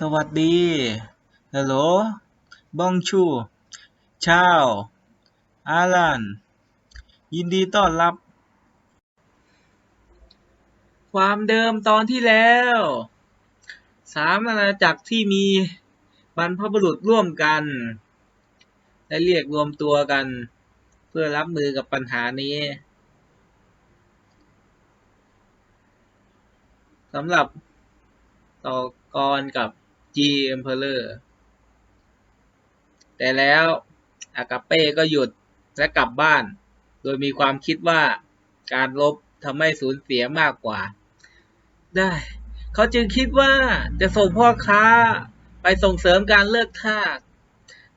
สวัสดีฮัลโหลบองชูชาวอาลันยินดีต้อนรับ ความเดิมตอนที่แล้วสามอาณาจักรที่มีบรรพบุรุษร่วมกันและเรียกรวมตัวกัน เพื่อรับมือกับปัญหานี้สำหรับต่อกรกับ G Emperor แต่แล้วอากาเป้ก็หยุดและกลับบ้าน โดยมีความคิดว่าการลบทำให้สูญเสียมากกว่า ได้ เขาจึงคิดว่าจะส่งพ่อค้าไปส่งเสริมการเลิกทาส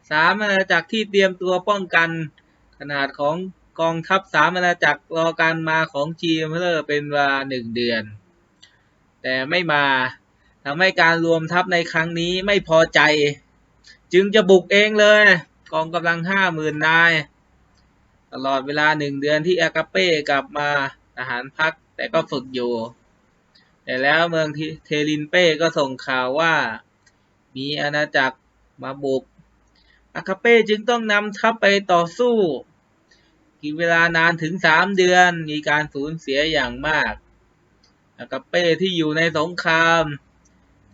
สามอาณาจักรที่เตรียมตัวป้องกัน ขนาดของกองทัพสามอาณาจักรรอการมาของ G Emperor เป็นเวลาหนึ่งเดือน แต่ไม่มา ทำให้การรวมทัพในครั้งนี้ไม่พอใจ จึงจะบุกเองเลย กองกำลังห้าหมื่นนาย ตลอดเวลาหนึ่งเดือนที่อากาเป้กลับมาทหารพักแต่ก็ฝึกอยู่ แต่แล้วเมืองเทลินเป้ก็ส่งข่าวว่า มีอาณาจักรมาบุกอากาเป้จึงต้องนำทัพไปต่อสู้กินเวลานานถึงสามเดือนมีการสูญเสียอย่างมากอากาเป้ที่อยู่ในสงคราม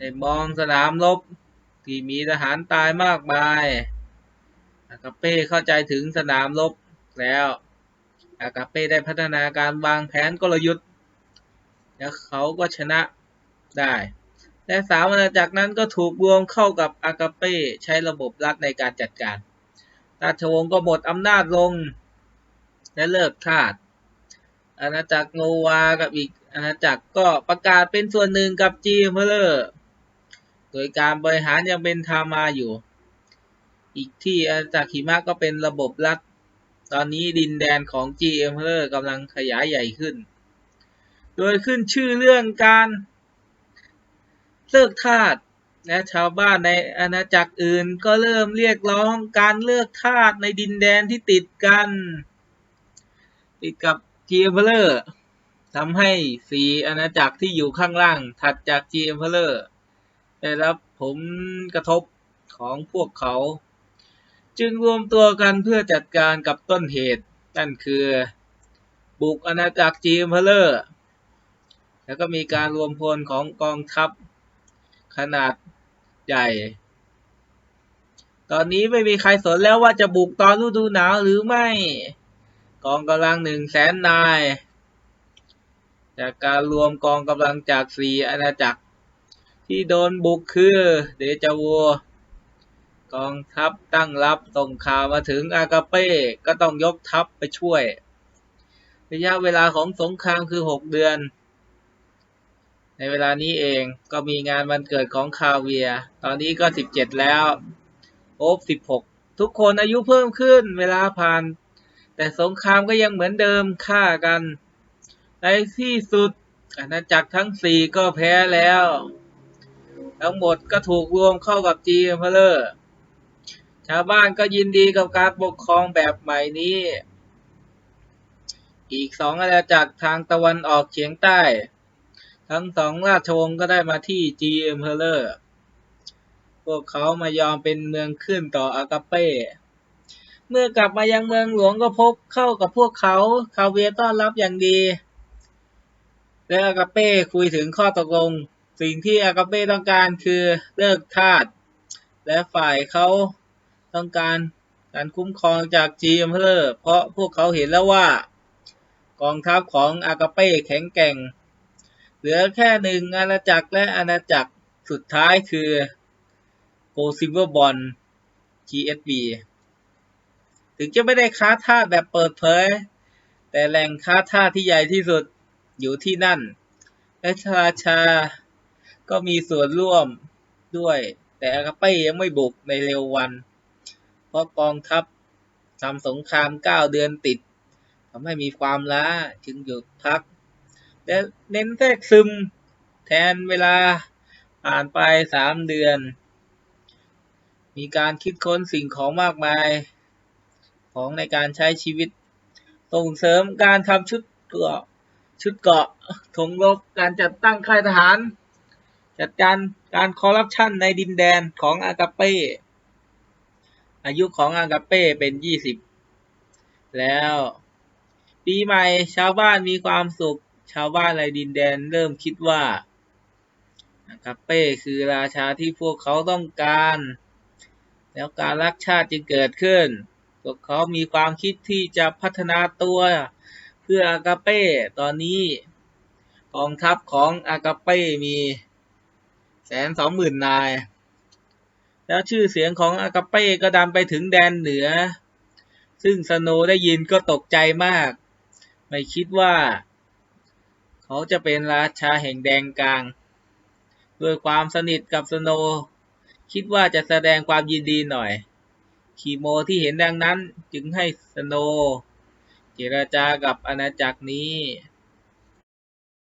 ได้มองสนามรบที่มีทหารตายมากมายอากาเป้เข้าใจถึงสนามรบแล้วอากาเป้ได้พัฒนาการวางแผนกลยุทธ์ แล้วเขาก็ชนะได้ และสามอาณาจักรนั้นก็ถูกรวมเข้ากับอากาเป้ใช้ระบบรัฐในการจัดการราชวงศ์ก็หมดอำนาจลง และเลิกทาสอาณาจักรโนวากับอีกอาณาจักรก็ประกาศเป็นส่วนหนึ่งกับจีเมเลอร์ โดยการบริหารยังเป็นทามาอยู่ อีกที่อาณาจักรหิมะก็เป็นระบบรัฐ ตอนนี้ดินแดนของ G Emperor กำลังขยายใหญ่ขึ้น โดยขึ้นชื่อเรื่องการเลิกทาสและชาวบ้านในอาณาจักรอื่นก็เริ่มเรียกร้องการเลิกทาสในดินแดนที่ติดกัน ติดกับ G Emperor ทำให้สีอาณาจักรที่อยู่ข้างล่างถัดจาก G Emperor ได้รับผลกระทบของพวกเขา จึงรวมตัวกันเพื่อจัดการกับต้นเหตุ นั่นคือ บุกอาณาจักร G Emperor แล้วก็มีการรวมพลของกองทัพขนาดใหญ่ ตอนนี้ไม่มีใครสนแล้วว่าจะบุกตอนฤดูหนาวหรือไม่ กองกำลังหนึ่งแสนนาย จากการรวมกองกำลังจากสี่อาณาจักร ที่โดนบุกคือเดจาวัวกองทัพตั้งรับส่งข่าวมาถึงอากาเป้ก็ต้องยกทัพไปช่วย ระยะเวลาของสงครามคือหกเดือน ในเวลานี้เองก็มีงานวันเกิดของคาเวีย ตอนนี้ก็สิบเจ็ดแล้ว โอบสิบหกทุกคนอายุเพิ่มขึ้นเวลาผ่าน แต่สงครามก็ยังเหมือนเดิมฆ่ากัน ในที่สุดอาณาจักรทั้งสี่ก็แพ้แล้ว ทั้งหมดก็ถูกรวมเข้ากับจีเอ็มเลอร์ชาวบ้านก็ยินดีกับการปกครองแบบใหม่นี้ อีกสองอาณาจักรทางตะวันออกเฉียงใต้ ทั้งสองราชวงศ์ก็ได้มาที่ G Emperor พวกเขามายอมเป็นเมืองขึ้นต่ออากาเป้ เมื่อกลับมายังเมืองหลวงก็พบเข้ากับพวกเขาคาเวียต้อนรับอย่างดี และอากาเป้คุยถึงข้อตกลง สิ่งที่อากาเป้ต้องการคือเลิกทาสและฝ่ายเขาต้องการการคุ้มครองจาก G Emperor เพราะพวกเขาเห็นแล้วว่า กองทัพของอากาเป้แข็งแกร่ง เหลือแค่หนึ่งอาณาจักรและอาณาจักรสุดท้ายคือ Go Silver Bond GSB ถึงจะไม่ได้ค้าท่าแบบเปิดเผย แต่แหล่งค้าท่าที่ใหญ่ที่สุดอยู่ที่นั่นและราชา ก็มีส่วนร่วมด้วย แต่อากาเป้ยังไม่บุกในเร็ววัน เพราะกองทัพทำสงครามเก้าเดือนติดทำให้มีความล้าจึงหยุดพัก และเน้นแทรกซึมแทนเวลาผ่านไปสามเดือน มีการคิดค้นสิ่งของมากมาย ของในการใช้ชีวิต ส่งเสริมการทำชุดเกราะชุดเกาะถงรบการจัดตั้งค่ายทหาร จัดการการคอร์รัปชันในดินแดนของอากาเป้ อายุของอากาเป้เป็นยี่สิบแล้ว ปีใหม่ชาวบ้านมีความสุข ชาวบ้านในดินแดนเริ่มคิดว่าอากาเป้คือราชาที่พวกเขาต้องการ แล้วการรักชาติจึงเกิดขึ้น พวกเขามีความคิดที่จะพัฒนาตัวเพื่ออากาเป้ ตอนนี้กองทัพของอากาเป้มี แสนสองหมื่นนาย แล้วชื่อเสียงของอากาเป้ก็ดังไปถึงแดนเหนือ ซึ่งสโนได้ยินก็ตกใจมาก ไม่คิดว่า เขาจะเป็นราชาแห่งแดงกลาง ด้วยความสนิทกับสโน คิดว่าจะแสดงความยินดีหน่อย คีโมที่เห็นดังนั้นจึงให้สโน เจรจากับอาณาจักรนี้